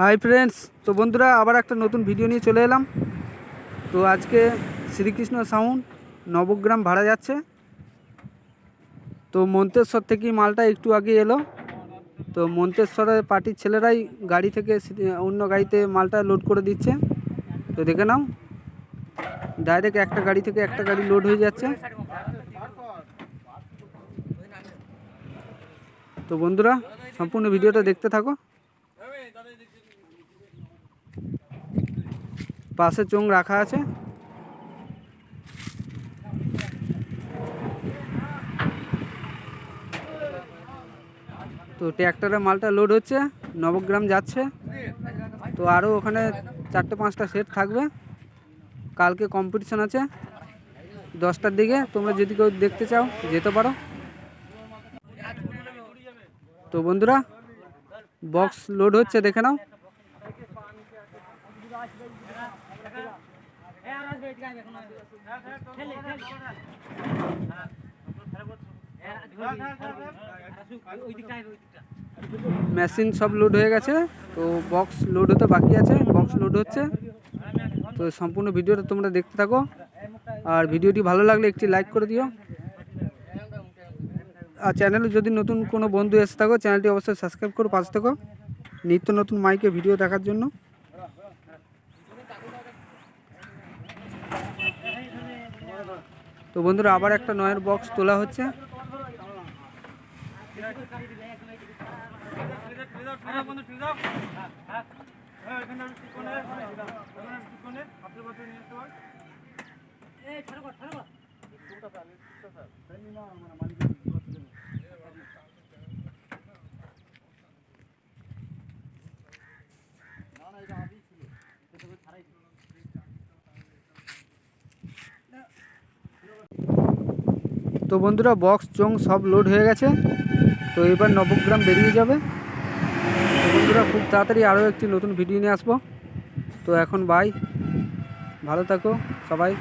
Hi friends, তো বন্ধুরা, আবার একটা নতুন ভিডিও নিয়ে চলে এলাম। তো আজকে শ্রীকৃষ্ণ সাউন্ড নবগ্রাম ভাড়া যাচ্ছে। তো মন্তেশ্বর থেকেই মালটা একটু আগে এলো। তো মন্তেশ্বরের পার্টির ছেলেরাই গাড়ি থেকে অন্য গাড়িতে মালটা লোড করে দিচ্ছে। তো দেখে নাও ডাইরেক্ট একটা গাড়ি থেকে একটা গাড়ি লোড হয়ে যাচ্ছে। তো বন্ধুরা, সম্পূর্ণ ভিডিওটা দেখতে থাকো। পাশে চোং রাখা আছে। তো ট্র্যাক্টরে মালটা লোড হচ্ছে, নবগ্রাম যাচ্ছে। তো আরও ওখানে চারটে পাঁচটা সেট থাকবে। কালকে কম্পিটিশন আছে। দশটার দিকে তোমরা যদি কেউ দেখতে চাও, যেতে পারো। তো বন্ধুরা বক্স লোড হচ্ছে, দেখে নাও। মেশিন সব লোড হয়ে গেছে, তো বক্স লোড হতে বাকি আছে বক্স লোড হচ্ছে। তো সম্পূর্ণ ভিডিওটা তোমরা দেখতে থাকো। আর ভিডিওটি ভালো লাগলে একটি লাইক করে দিও। আর চ্যানেলে যদি নতুন কোনো বন্ধু এসে থাকো চ্যানেলটি অবশ্যই সাবস্ক্রাইব করে, পাশে থাকো। নিত্য নতুন মাইকে ভিডিও দেখার জন্য। তো বন্ধুরা আবার একটা নয়ের বক্স তোলা হচ্ছে। তো বন্ধুরা বক্স চং সব লোড হয়ে গেছে। তো এবার নবগ্রাম বেরিয়ে যাবে। তো বন্ধুরা, খুব তাড়াতাড়ি আরও একটি নতুন ভিডিও নিয়ে আসব। তো এখন বাই ভালো থাকো সবাই।